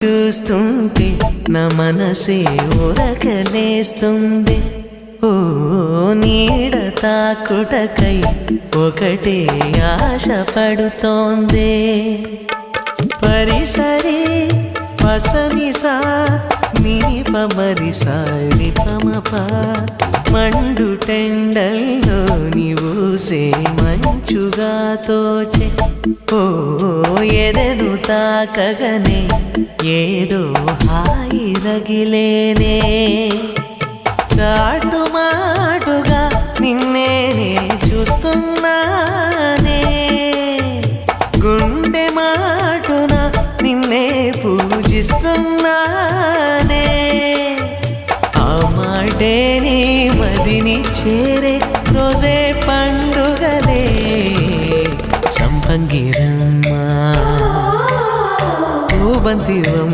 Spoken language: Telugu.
చూస్తుంటే నా మనసే ఉరకలేస్తుంది ఓ నీడ తాకుటకై ఒకటే ఆశ పడుతోందే. పరిసరి పసరిసా నీ పమరిసా ని పమప మండు టెండల్లో నీవూసే మంచుగా తోచే ఓ ఎదను తాకగనే ఏదో హాయి రగిలేనే. చాటు మాటుగా నిన్నే చూస్తున్నానే. గుండె మాటున నిన్నే పూజిస్తున్నానే. ఆ మాటే నీ మదిని చేరే రోజే పండుగలే సంపంగిరమ్మా పూబంతివమ్మ